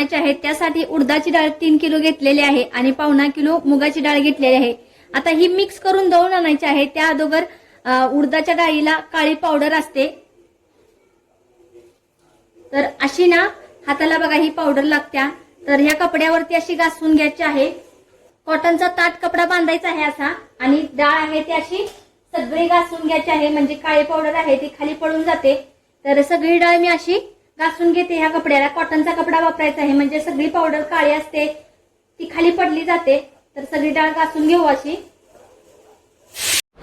बनवायचे आहेत त्यासाठी उडदाची डाळ तीन किलो घेतलेली आहे आणि पावणा किलो मुगाची डाळ घेतलेली आहे. आता ही मिक्स करून दळून आणायची आहे. त्या अगोदर उडदाच्या डाळीला काळी पावडर असते. तर अशी ना हाताला बघा ही पावडर लागत्या. तर ह्या कपड्यावरती अशी घासून घ्यायची आहे. कॉटनचा ताट कपडा बांधायचा आहे असा आणि डाळ आहे ती अशी सगळी घासून घ्यायची आहे. म्हणजे काळी पावडर आहे ती खाली पडून जाते. तर सगळी डाळ मी अशी घासून घेते. ह्या कपड्याला कॉटनचा कपडा वापरायचा आहे. म्हणजे सगळी पावडर काळी असते. ती खाली पडली जाते. तर सगळी डाळ घासून घेऊ अशी.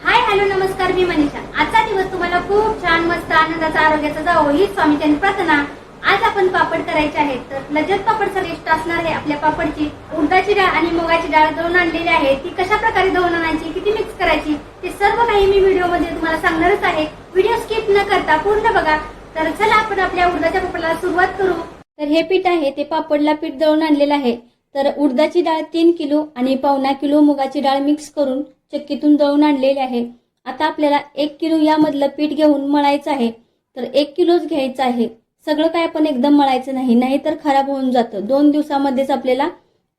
हाय हॅलो नमस्कार मी मनीषा. आजचा दिवस तुम्हाला खूप छान मस्त आनंदाचा आरोग्याचा जावो ही स्वामीच्या प्रार्थना. आज आपण पापड करायचे आहेत. तर लजत पापड श्रेष्ठ असणार आहे. आपल्या पापडची उडदाची डाळ आणि मुगाची डाळ दळून आणलेली आहे. ती कशा प्रकारे दळून आणायची किती मिक्स करायची ते सर्व काही मी व्हिडिओमध्ये तुम्हाला सांगणारच आहे. व्हिडिओ स्किप न करता पूर्ण बघा. तर चला आपण आपल्या उडदाच्या पापडाला सुरुवात करू. तर हे पीठ आहे ते पापडला पीठ दळून आणलेलं आहे. तर उडदाची डाळ तीन किलो आणि पावणा किलो मुगाची डाळ मिक्स करून चक्कीतून दळून आणलेली आहे. आता आपल्याला एक किलो यामधलं पीठ घेऊन मळायचं आहे. तर एक किलोच घ्यायचं आहे. सगळं काय आपण एकदम मळायचं नाही नाहीतर खराब होऊन जातं. दोन दिवसामध्येच आपल्याला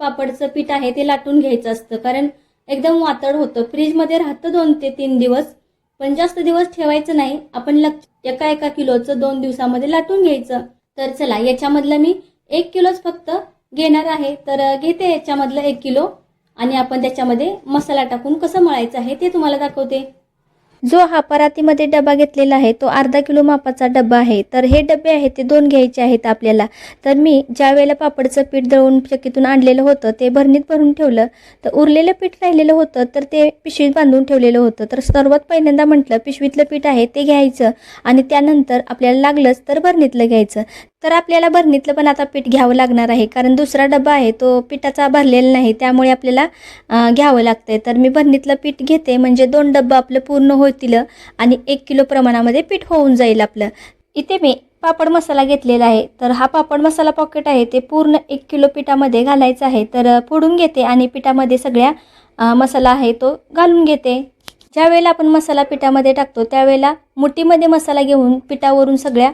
पापडचं पीठ आहे ते लाटून घ्यायचं असतं. कारण एकदम वातड होतं. फ्रीजमध्ये राहतं दोन ते तीन दिवस. पण जास्त दिवस ठेवायचं नाही. आपण लक्ष एका एका किलोचं दोन दिवसामध्ये लाटून घ्यायचं. तर चला याच्यामधलं मी एक किलोच फक्त घेणार आहे. तर घेते याच्यामधलं एक किलो. आणि आपण त्याच्यामध्ये मसाला टाकून कसं मळायचं आहे ते तुम्हाला दाखवते. जो हा परातीमध्ये डबा घेतलेला आहे तो अर्धा किलो मापाचा डबा आहे. तर हे डबे आहेत ते दोन घ्यायचे आहेत आपल्याला. तर मी ज्या वेळेला पापडचं पीठ दळून चक्कीतून आणलेलं होतं ते भरणीत भरून ठेवलं. तर उरलेलं पीठ राहिलेलं होतं तर ते पिशवीत बांधून ठेवलेलं होतं. तर सर्वात पहिल्यांदा म्हटलं पिशवीतलं पीठ आहे ते घ्यायचं. आणि त्यानंतर आपल्याला लागलंच तर भरणीतलं घ्यायचं. तर आपल्याला भरणीतलं पण आता पीठ घ्यावं लागणार आहे. कारण दुसरा डबा आहे तो पिठाचा भरलेला नाही त्यामुळे आपल्याला घ्यावं घ्यावं लागतंय. तर मी भरणीतलं पीठ घेते. म्हणजे दोन डब्बा आपलं पूर्ण होतील आणि एक किलो प्रमाणामध्ये पीठ होऊन जाईल आपलं. इथे मी पापड मसाला घेतलेला आहे. तर हा पापड मसाला पॉकेट आहे. ते पूर्ण एक किलो पिठामध्ये घालायचं आहे. तर फोडून घेते आणि पिठामध्ये सगळ्या मसाला आहे तो घालून घेते. ज्या वेळेला आपण मसाला पिठामध्ये टाकतो त्यावेळेला मुठीमध्ये मसाला घेऊन पिठावरून सगळ्या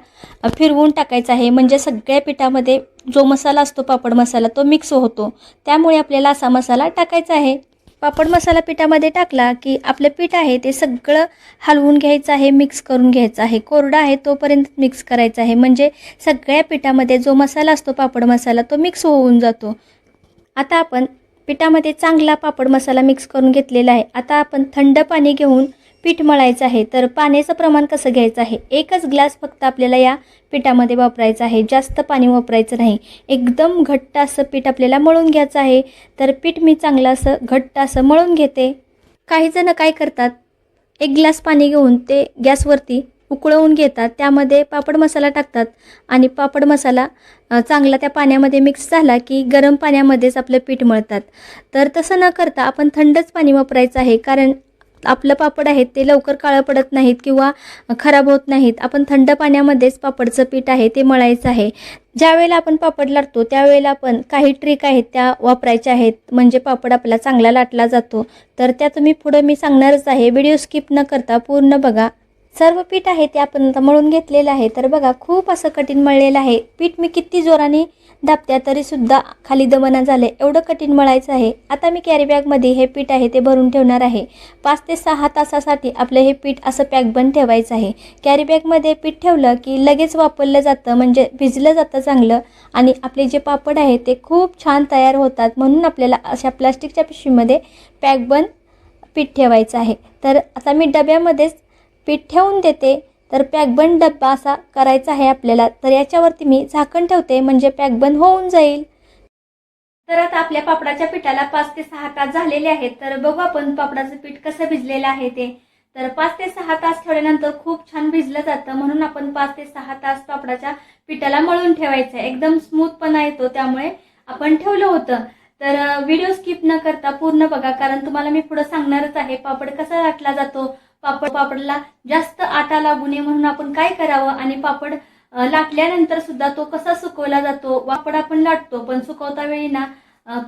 फिरवून टाकायचा आहे. म्हणजे सगळ्या पिठामध्ये जो मसाला असतो पापड मसाला तो मिक्स होतो. त्यामुळे आपल्याला असा मसाला टाकायचा आहे. पापड मसाला पिठामध्ये टाकला की आपलं पीठ आहे ते सगळं हलवून घ्यायचं आहे मिक्स करून घ्यायचं आहे. कोरडा आहे तोपर्यंत मिक्स करायचा आहे. म्हणजे सगळ्या पिठामध्ये जो मसाला असतो पापड मसाला तो मिक्स होऊन जातो. आता आपण पिठामध्ये चांगला पापड मसाला मिक्स करून घेतलेला आहे. आता आपण थंड पाणी घेऊन पीठ मळायचं आहे. तर पाण्याचं प्रमाण कसं घ्यायचं आहे? एकच ग्लास फक्त आपल्याला या पिठामध्ये वापरायचं आहे. जास्त पाणी वापरायचं नाही. एकदम घट्ट असं पीठ आपल्याला मळून घ्यायचं आहे. तर पीठ मी चांगलं असं घट्ट असं मळून घेते. काहीजणं काय करतात? एक ग्लास पाणी घेऊन ते गॅसवरती उकळवून घेतात. त्यामध्ये पापड मसाला टाकतात आणि पापड मसाला चांगला त्या पाण्यामध्ये मिक्स झाला की गरम पाण्यामध्येच आपलं पीठ मळतात. तर तसं न करता आपण थंडच पाणी वापरायचं आहे. कारण आपलं पापड आहे ते लवकर काळं पडत नाहीत किंवा खराब होत नाहीत. आपण थंड पाण्यामध्येच पापडचं पीठ आहे ते मळायचं आहे. ज्यावेळेला आपण पापड लाटतो त्यावेळेला आपण काही ट्रिक आहेत त्या वापरायच्या आहेत. म्हणजे पापड आपला चांगला लाटला जातो. तर त्या तुम्ही पुढं मी सांगणारच आहे. व्हिडिओ स्किप न करता पूर्ण बघा. सर्व पीठ आहे ते आपण आता मळून घेतलेलं आहे. तर बघा खूप असं कठीण मळलेलं आहे. पीठ मी किती जोराने दाबत्या तरीसुद्धा खाली दमना आहे एवढं कठीण मळायचं आहे. आता मी कॅरीबॅगमध्ये हे पीठ आहे ते भरून ठेवणार आहे. पाच ते सहा तासासाठी आपलं हे पीठ असं पॅक बंद ठेवायचं आहे. कॅरीबॅगमध्ये पीठ ठेवलं की लगेच वापरलं जातं म्हणजे भिजलं जातं चांगलं आणि आपले जे पापड आहे ते खूप छान तयार होतात म्हणून आपल्याला अशा प्लास्टिकच्या पिशवीमध्ये पॅक बंद पीठ ठेवायचं आहे. तर आता मी डब्यामध्येच पीठ ठेवून देते. तर पॅकबंद डब्बा असा करायचा आहे आपल्याला. तर याच्यावरती मी झाकण ठेवते म्हणजे पॅकबंद होऊन जाईल. तर आता आपल्या पापडाच्या पिठाला पाच ते सहा तास झालेले आहेत. तर बघू आपण पापडाचं पीठ कसं भिजलेलं आहे ते. तर पाच ते सहा तास ठेवल्यानंतर खूप छान भिजलं जातं. म्हणून आपण पाच ते सहा तास पापडाच्या पिठाला मळून ठेवायचं. आहे एकदम स्मूथपणा येतो त्यामुळे आपण ठेवलं होतं. तर व्हिडिओ स्किप न करता पूर्ण बघा कारण तुम्हाला मी पुढे सांगणारच आहे पापड कसा लाटला जातो पापड पापडला जास्त आटा लागू नये म्हणून आपण काय करावं? आणि पापड लाटल्यानंतर सुद्धा तो कसा सुकवला जातो? पापड आपण लाटतो पण सुकवता वेळी ना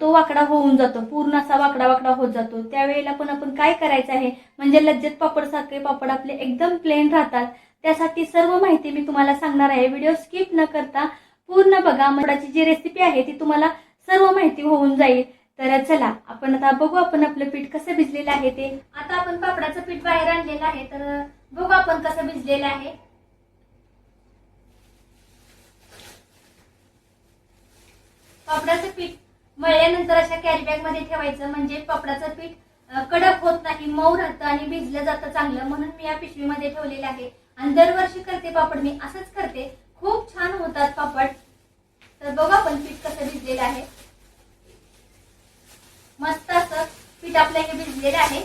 तो वाकडा होऊन जातो. पूर्ण असा वाकडा वाकडा होत जातो. त्यावेळेला पण आपण काय करायचं आहे? म्हणजे लज्जत पापड साखरे पापड आपले एकदम प्लेन राहतात. त्यासाठी सर्व माहिती मी तुम्हाला सांगणार आहे. व्हिडिओ स्किप न करता पूर्ण बघा. मोडाची जी रेसिपी आहे ती तुम्हाला सर्व माहिती होऊन जाईल. तर चला आपण आता बघू आपण आपलं पीठ कसं भिजलेलं आहे ते. आता आपण पापडाचं पीठ बाहेर आणलेलं आहे तर बघू आपण कसं भिजलेलं आहे. पापडाचं पीठ मळल्यानंतर अशा कॅरी बॅगमध्ये ठेवायचं म्हणजे पापडाचं पीठ कडक होत नाही मऊ राहतं आणि भिजलं जातं चांगलं म्हणून मी या पिशवीमध्ये ठेवलेलं आहे. आणि दरवर्षी करते पापड मी असंच करते. खूप छान होतात पापड. तर बघू आपण पीठ कसं भिजलेलं आहे. मस्त असं पीठ आपलं हे भिजलेलं आहे.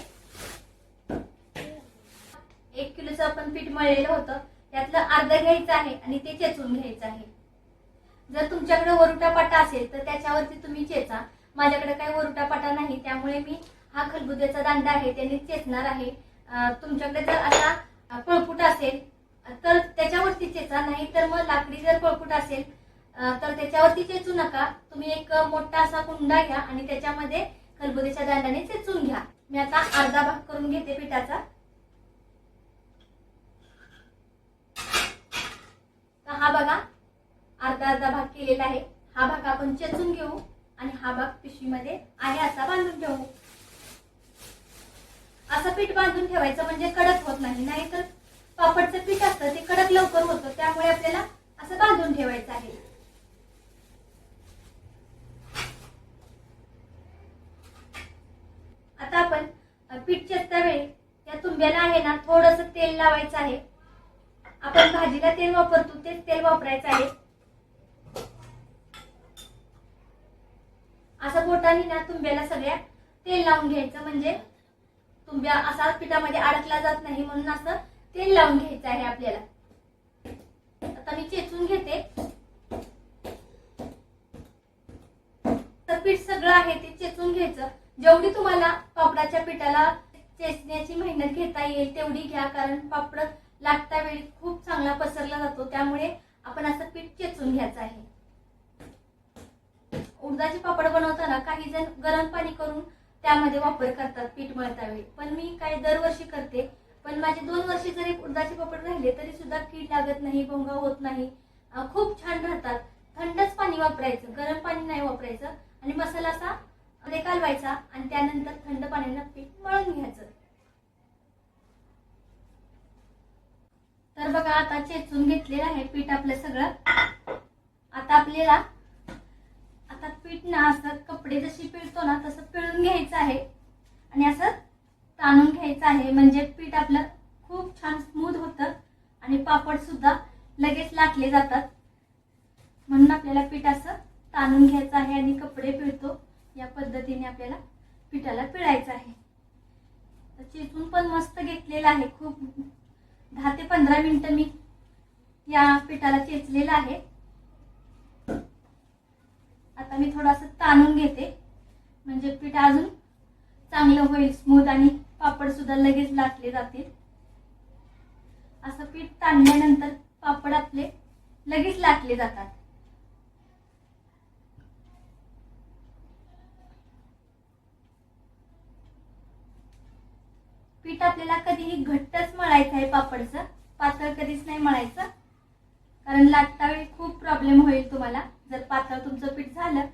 एक किलोचं आपण पीठ मळलेलं होतं. त्यातलं अर्ध घ्यायचं आहे आणि ते चेचून घ्यायचं आहे. जर तुमच्याकडे वरुटा पाटा असेल तर त्याच्यावरती तुम्ही चेचा. माझ्याकडे काही वरुटा पाटा नाही त्यामुळे मी हा खलबुद्याचा दांडा आहे त्याने चेचणार आहे. तुमच्याकडे जर असा पळपुट असेल तर त्याच्यावरती चेचा. नाही तर मग लाकडी जर पळपुट असेल तर त्याच्यावरती चेचू नका. तुम्ही एक मोठा असा कुंडा घ्या आणि त्याच्यामध्ये खलबुद्याच्या दांडाने चेचून घ्या. मी आता अर्धा भाग करून घेते पिठाचा. तर हा बघा अर्धा अर्धा भाग केलेला आहे. हा भाग आपण चेचून घेऊ आणि हा भाग पिशवीमध्ये आहे असा बांधून ठेवू. असं पीठ बांधून ठेवायचं म्हणजे कडक होत नाही नाहीतर पापडचं पीठ असतं ते कडक लवकर होतं त्यामुळे आपल्याला असं बांधून ठेवायचं आहे आता आपण अ, पीठ चेचता वेळी या तुंब्याला आहे ना थोडस तेल लावायचं आहे. आपण भाजीला तेल वापरतो तेच तेल वापरायचं आहे. असं बोटाने ना तुंब्याला सगळ्या तेल लावून घ्यायचं म्हणजे तुंब्या असा पिठामध्ये अडकला जात नाही म्हणून असं तेल लावून घ्यायचं आहे आपल्याला. आता मी चेचून घेते. तर पीठ सगळं आहे ते चेचून घ्यायचं. जेवढी तुम्हाला पापडाच्या पिठाला चेचण्याची मेहनत घेता येईल तेवढी घ्या कारण पापड लागता वेळी खूप चांगला पसरला जातो. त्यामुळे आपण असं पीठ चेचून घ्यायचं आहे. उडदाचे पापड बनवताना काही जण गरम पाणी करून त्यामध्ये वापर करतात पीठ मळता वेळी. पण मी काय दरवर्षी करते. पण माझे दोन वर्षी जरी उडदाचे पापड राहिले तरी सुद्धा कीड लागत नाही भोंगा होत नाही. खूप छान राहतात. थंडच पाणी वापरायचं. गरम पाणी नाही वापरायचं. आणि मसाला असा मध्ये कालवायचा आणि त्यानंतर थंड पाण्यानं पीठ मळून घ्यायचं. तर बघा आता चेचून घेतलेलं आहे पीठ आपलं सगळं. आता आपल्याला आता पीठ ना असं कपडे जशी पिळतो ना तसं पिळून घ्यायचं आहे. आणि असं ताणून घ्यायचं आहे. म्हणजे पीठ आपलं खूप छान स्मूथ होतं आणि पापड सुद्धा लगेच लाटले जातात. म्हणून आपल्याला पीठ असं ताणून घ्यायचं आहे आणि कपडे पिळतो. या पद्धतीने आपल्याला पिठाला पिळायचं आहे. तर चेचून पण मस्त घेतलेलं आहे. खूप दहा ते पंधरा मिनिटं मी या पिठाला चेचलेलं आहे. आता मी थोडंसं ताणून घेते. म्हणजे पीठ अजून चांगलं होईल स्मूथ आणि पापड सुद्धा लगेच लाटले जातील. असं पीठ ताणल्यानंतर पापड आपले लगेच लाटले जातात. पीठ आपल्याला कधीही घट्टच मळायचं आहे पापडचं. पातळ कधीच नाही मळायचं. कारण लाटता वेळी खूप प्रॉब्लेम होईल तुम्हाला. जर पातळ तुमचं पीठ झालं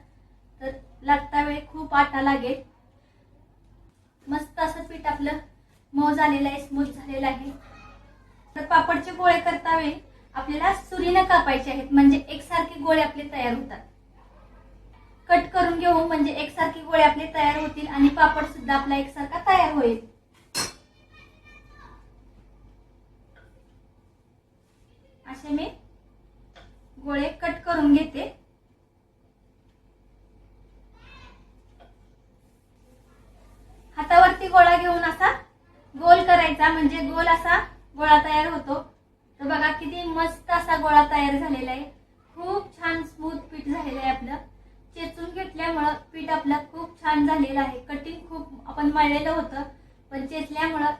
तर लागता वेळी खूप आटा लागेल. मस्त असं पीठ आपलं मऊ झालेलं आहे स्मूथ झालेलं आहे. तर पापडचे गोळे करता वेळी आपल्याला सुरीनं कापायचे आहेत. म्हणजे एकसारखे गोळे आपले तयार होतात. कट करून घेऊ म्हणजे एकसारखे गोळे आपले तयार होतील आणि पापड सुद्धा आपला एकसारखा तयार होईल. असे मी गोळे कट करून घेते. हातावरती गोळा घेऊन असा गोल करायचा म्हणजे गोल असा गोळा तयार होतो. तर बघा किती मस्त असा गोळा तयार झालेला आहे. खूप छान स्मूथ पीठ झालेलं आहे आपलं. चेचून घेतल्यामुळं पीठ आपलं खूप छान झालेलं आहे. कटिंग खूप आपण मळलेलं होतं पण चेचल्यामुळं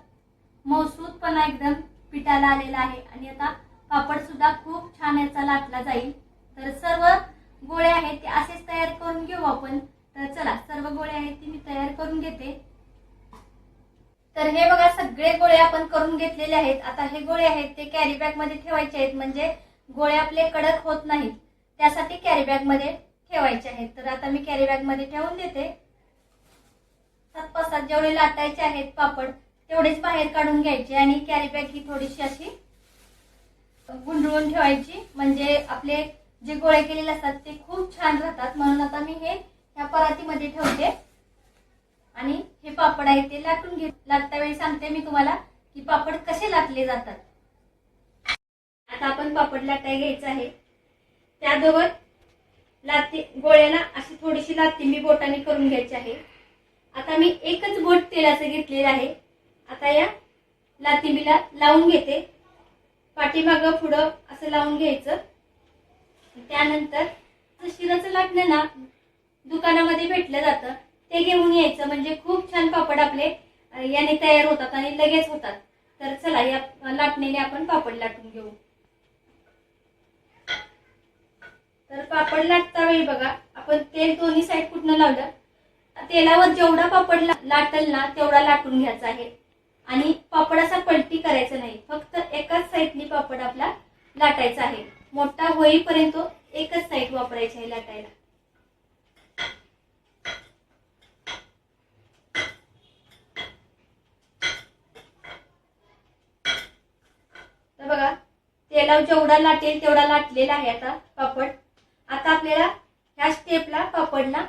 मौसूदपणा एकदम पिठाला आलेला आहे. आणि आता पापड सुद्धा खूप छान याचा लाटला जाईल. तर सर्व गोळे आहेत ते असेच तयार करून घेऊ आपण. तर चला सर्व गोळे आहेत ते मी तयार करून घेते. तर हे बघा सगळे गोळे आपण करून घेतलेले आहेत. आता हे गोळे आहेत ते कॅरी बॅगमध्ये ठेवायचे आहेत. म्हणजे गोळे आपले कडक होत नाहीत. त्यासाठी कॅरी बॅगमध्ये ठेवायचे आहेत. तर आता मी कॅरी बॅगमध्ये ठेवून देते. सात पाच सात जेवढे लाटायचे आहेत पापड तेवढेच बाहेर काढून घ्यायचे आणि कॅरी बॅग ही थोडीशी अशी गुंडळून ठेवायची. म्हणजे आपले जे गोळे केलेले असतात ते खूप छान राहतात. म्हणून आता मी हे ह्या परातीमध्ये ठेवते. आणि हे पापड आहे ते लाटून घे लाटता वेळी सांगते मी तुम्हाला की पापड कसे लाटले जातात. आता आपण पापड लाटाय घ्यायचं आहे. त्यादोबर लाती गोळ्याला अशी थोडीशी लाती मी बोटाने करून घ्यायची आहे. आता मी एकच बोट तेलाचं घेतलेलं आहे. आता या लातिंबीला लावून घेते. पाठीमागं पुढं असं लावून घ्यायचं. त्यानंतर शिराचं लाटणं ना दुकानामध्ये भेटलं जातं. ते घेऊन यायचं. म्हणजे खूप छान पापड आपले याने तयार होतात आणि लगेच होतात. तर चला या लाटणीने आपण पापड लाटून घेऊ. तर पापड लाटता वेळी बघा. आपण तेल दोन्ही साईड कुठनं लावलं? तेलावर जेवढा पापड लाटल ना तेवढा लाटून घ्यायचा आहे. आणि पापड असा पलटी करायचा नाही. फक्त एकाच साईडनी पापड आपला लाटायचा आहे. मोठा होईपर्यंत एकच साईड वापरायची आहे लाटायला. तर बघा तेलाव जेवढा लाटेल तेवढा लाटलेला आहे आता पापड. आता आपल्याला ह्या स्टेपला पापडला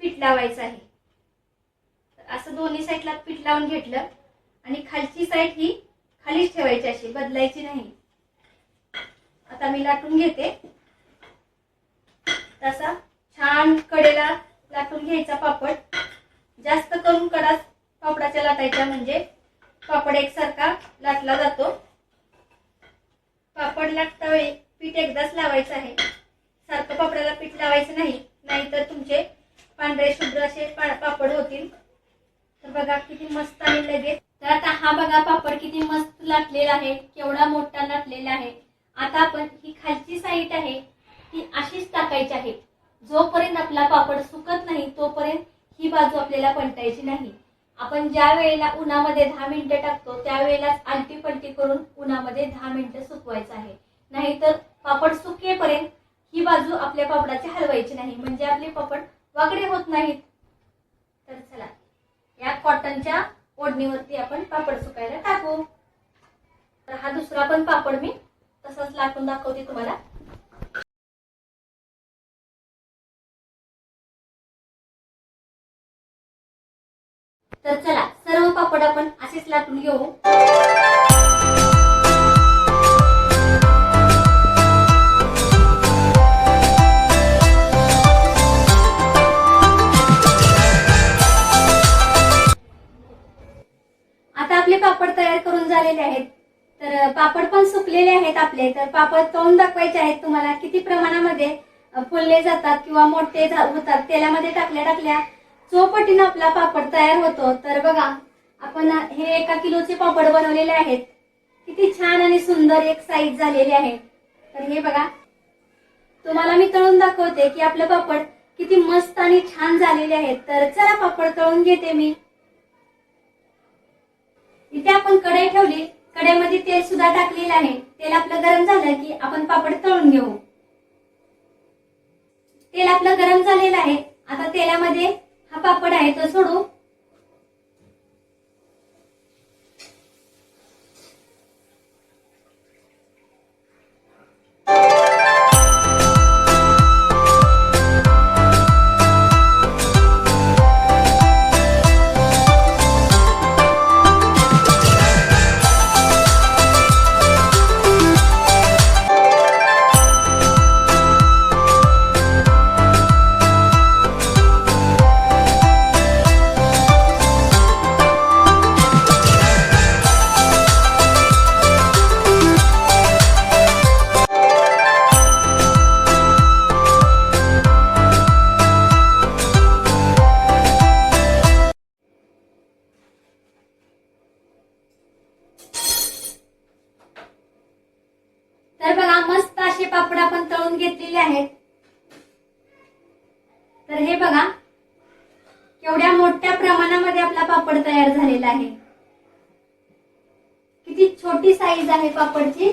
पीठ लावायचं आहे. असं दोन्ही साईडला पीठ लावून घेतलं. आणि खालची साईड ही खालीच ठेवायची अशी बदलायची नाही. आता मी लाटून घेते. तसा छान कडेला लाटून घ्यायचा पापड. जास्त करून कडा पापडाच्या लाटायच्या म्हणजे पापड एकसारखा लाटला जातो. पापड लाटता वेळी पीठ एकदाच लावायचं आहे. सारखं पापडाला पीठ लावायचं नाही नाहीतर तुमचे पांढरे शुभ्र असे पापड होतील. तर बघा किती मस्त आणि लगेच तर आता हा बघा पापड किती मस्त लाटलेला आहे केवढा मोठा लाटलेला आहे. आता आपण ही खालची साईड आहे ती अशीच टाकायची आहे. जोपर्यंत आपला पापड सुकत नाही तोपर्यंत ही बाजू आपल्याला पलटायची नाही. आपण ज्या वेळेला उन्हामध्ये दहा मिनिटं टाकतो त्यावेळेलाच आलटी पलटी करून उन्हामध्ये दहा मिनिटं सुकवायचं आहे. नाहीतर पापड सुकेपर्यंत ही बाजू आपल्या पापडाची हलवायची नाही. म्हणजे आपले पापड वागडे होत नाहीत. तर चला या कॉटनच्या ओढणीवरती आपण पापड सुकायला टाकू. तर हा दुसरा पण पापड मी तसाच लाटून दाखवते तुम्हाला. तर चला सर्व पापड आपण असेच लाटून घेऊ. पापड तयार करून झालेले आहेत. तर पापड पण सुकलेले आहेत आपले. तर पापड तळून दाखवायचे आहेत तुम्हाला. किती प्रमाणामध्ये फुलले जातात किंवा मोठे झा- होतात तेलामध्ये टाकल्या टाकल्या चोपटीनं आपला पापड तयार होतो. तर बघा आपण हे एका किलोचे पापड बनवलेले आहेत. किती छान आणि सुंदर एक साईज झालेली आहे. तर हे बघा. तुम्हाला मी तळून दाखवते की आपलं पापड किती मस्त आणि छान झालेले आहेत. तर चला पापड तळून घेते मी. इथे आपण कढई ठेवली. कढईमध्ये तेल सुद्धा टाकलेलं आहे. तेल आपलं गरम झालं की आपण पापड तळून घेऊ. तेल आपलं गरम झालेलं आहे. आता तेलामध्ये हा पापड आहे तो सोडू. तर बघा मस्त असे पापड आपण तळून घेतलेले आहेत. तर हे बघा केवढ्या मोठ्या प्रमाणामध्ये आपला पापड तयार झालेला आहे. किती छोटी साईज आहे पापडची.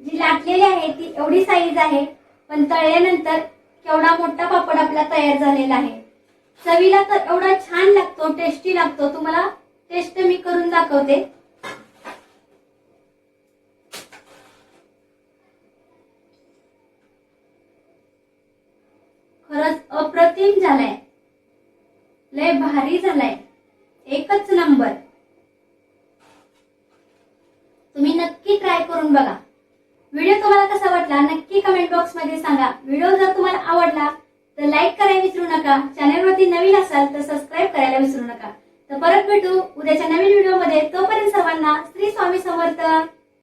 जी लाटलेली आहे ती एवढी साईज आहे पण तळल्यानंतर केवढा मोठा पापड आपला तयार झालेला आहे. चवीला तर एवढा छान लागतो टेस्टी लागतो. तुम्हाला टेस्ट मी करून दाखवते. झालाय. लय भारी झालाय. एकच नंबर. तुम्ही नक्की ट्राय करून बघा. व्हिडिओ तुम्हाला कसा वाटला नक्की कमेंट बॉक्समध्ये सांगा. व्हिडिओ जर तुम्हाला आवडला तर लाईक करायला विसरू नका. चॅनलवरती नवीन असाल तर सबस्क्राईब करायला विसरू नका. तर परत भेटू उद्याच्या नवीन व्हिडिओमध्ये तोपर्यंत सर्वांना श्री स्वामी समर्थ.